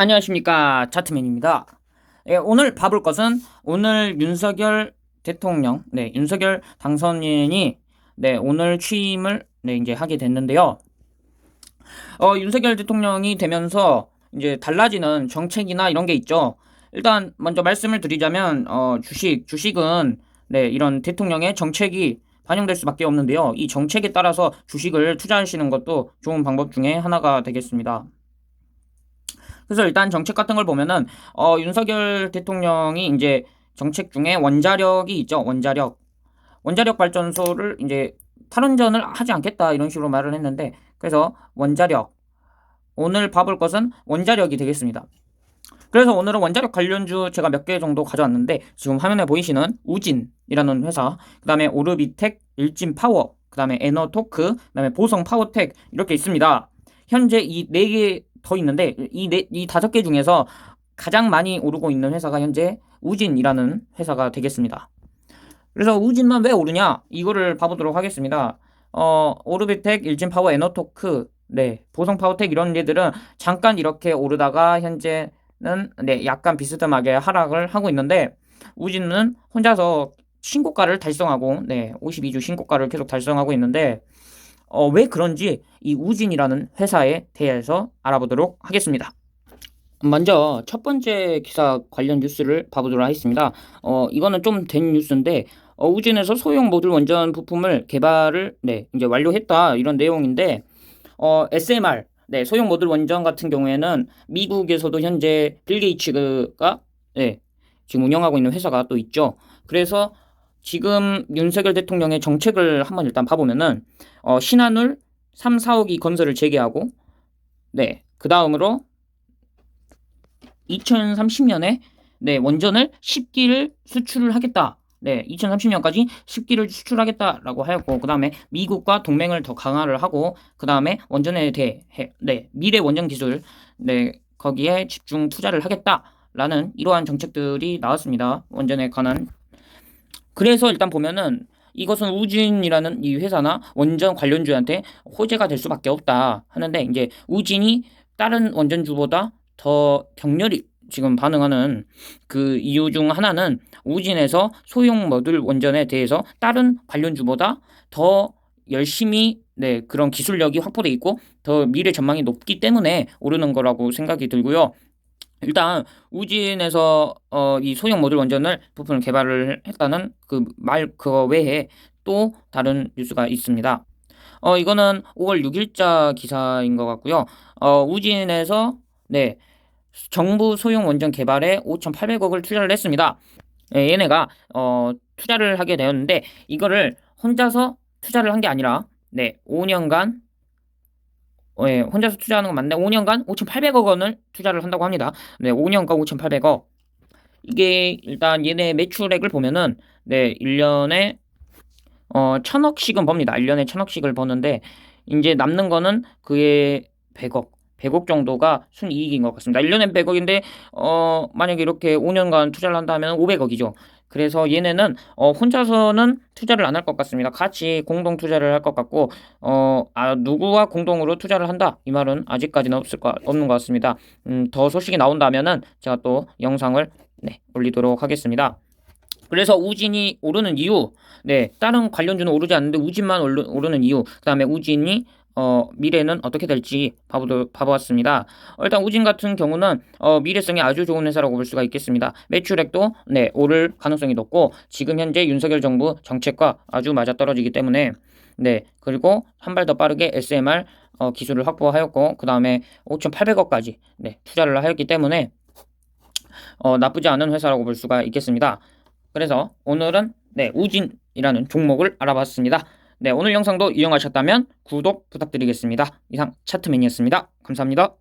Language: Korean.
안녕하십니까 차트맨입니다. 예, 오늘 봐볼 것은 오늘 윤석열 대통령, 네 윤석열 당선인이 네 오늘 취임을 네 이제 하게 됐는데요. 어 윤석열 대통령이 되면서 이제 달라지는 정책이나 이런 게 있죠. 일단 먼저 말씀을 드리자면 어 주식 주식은 네 이런 대통령의 정책이 반영될 수밖에 없는데요. 이 정책에 따라서 주식을 투자하시는 것도 좋은 방법 중에 하나가 되겠습니다. 그래서 일단 정책 같은 걸 보면은 어 윤석열 대통령이 이제 정책 중에 원자력이 있죠. 원자력. 원자력 발전소를 이제 탈원전을 하지 않겠다 이런 식으로 말을 했는데 그래서 원자력 오늘 봐볼 것은 원자력이 되겠습니다. 그래서 오늘은 원자력 관련주 제가 몇 개 정도 가져왔는데 지금 화면에 보이시는 우진이라는 회사, 그 다음에 오르비텍, 일진 파워, 그 다음에 에너토크, 그 다음에 보성 파워텍 이렇게 있습니다. 현재 이 네 개 더 있는데 이 네, 이 다섯 개 중에서 가장 많이 오르고 있는 회사가 현재 우진이라는 회사가 되겠습니다. 그래서 우진만 왜 오르냐? 이거를 봐보도록 하겠습니다. 어, 오르비텍, 일진파워, 에너토크, 네, 보성파워텍 이런 얘들은 잠깐 이렇게 오르다가 현재 는 네, 약간 비스듬하게 하락을 하고 있는데 우진은 혼자서 신고가를 달성하고 네, 52주 신고가를 계속 달성하고 있는데 어, 왜 그런지 이 우진이라는 회사에 대해서 알아보도록 하겠습니다. 먼저 첫 번째 기사 관련 뉴스를 봐보도록 하겠습니다. 어, 이거는 좀 된 뉴스인데 어, 우진에서 소형 모듈 원전 부품을 개발을 네, 이제 완료했다 이런 내용인데 어, SMR 네, 소형 모듈 원전 같은 경우에는 미국에서도 현재 빌 게이츠가 네, 지금 운영하고 있는 회사가 또 있죠. 그래서 지금 윤석열 대통령의 정책을 한번 일단 봐보면은 어, 신한울 3, 4호기 건설을 재개하고 네, 그 다음으로 2030년에 네, 원전을 10기를 수출을 하겠다. 네, 2030년까지 10기를 수출하겠다라고 하였고, 그 다음에 미국과 동맹을 더 강화를 하고, 그 다음에 원전에 대해, 네, 미래 원전 기술, 네, 거기에 집중 투자를 하겠다라는 이러한 정책들이 나왔습니다. 원전에 관한. 그래서 일단 보면은 이것은 우진이라는 이 회사나 원전 관련주한테 호재가 될 수밖에 없다 하는데 이제 우진이 다른 원전주보다 더 격렬히 지금 반응하는 그 이유 중 하나는 우진에서 소형 모듈 원전에 대해서 다른 관련주보다 더 열심히 네 그런 기술력이 확보돼 있고 더 미래 전망이 높기 때문에 오르는 거라고 생각이 들고요. 일단 우진에서 어, 이 소형 모듈 원전을 부품을 개발을 했다는 그 말 그거 외에 또 다른 뉴스가 있습니다. 어 이거는 5월 6일자 기사인 것 같고요. 어 우진에서 네 정부 소형 원전 개발에 5,800억을 투자를 했습니다. 예, 얘네가 어, 투자를 하게 되었는데 이거를 혼자서 투자를 한 게 아니라 네 5년간 예, 혼자서 투자하는 건 맞는데 5년간 5,800억 원을 투자를 한다고 합니다. 네 5년간 5,800억 이게 일단 얘네 매출액을 보면은 네 1년에 어 천억씩은 법니다. 1년에 천억씩을 버는데 이제 남는 거는 그의 100억 100억 정도가 순이익인 것 같습니다. 1년에 100억인데 어 만약에 이렇게 5년간 투자를 한다면 500억이죠. 그래서 얘네는 어 혼자서는 투자를 안 할 것 같습니다. 같이 공동 투자를 할 것 같고 어 아, 누구와 공동으로 투자를 한다 이 말은 아직까지는 없을 거 없는 것 같습니다. 음, 더 소식이 나온다면은 제가 또 영상을 네, 올리도록 하겠습니다. 그래서 우진이 오르는 이유, 네, 다른 관련주는 오르지 않는데 우진만 오르, 는 이유, 그 다음에 우진이 어, 미래는 어떻게 될지 봐보도, 봐보았습니다. 어, 일단 우진 같은 경우는 어, 미래성이 아주 좋은 회사라고 볼 수가 있겠습니다. 매출액도 네, 오를 가능성이 높고 지금 현재 윤석열 정부 정책과 아주 맞아떨어지기 때문에 네, 그리고 한 발 더 빠르게 SMR 어, 기술을 확보하였고 그 다음에 5,800억까지 네, 투자를 하였기 때문에 어, 나쁘지 않은 회사라고 볼 수가 있겠습니다. 그래서 오늘은 네, 우진이라는 종목을 알아봤습니다. 네, 오늘 영상도 이용하셨다면 구독 부탁드리겠습니다. 이상 차트맨이었습니다. 감사합니다.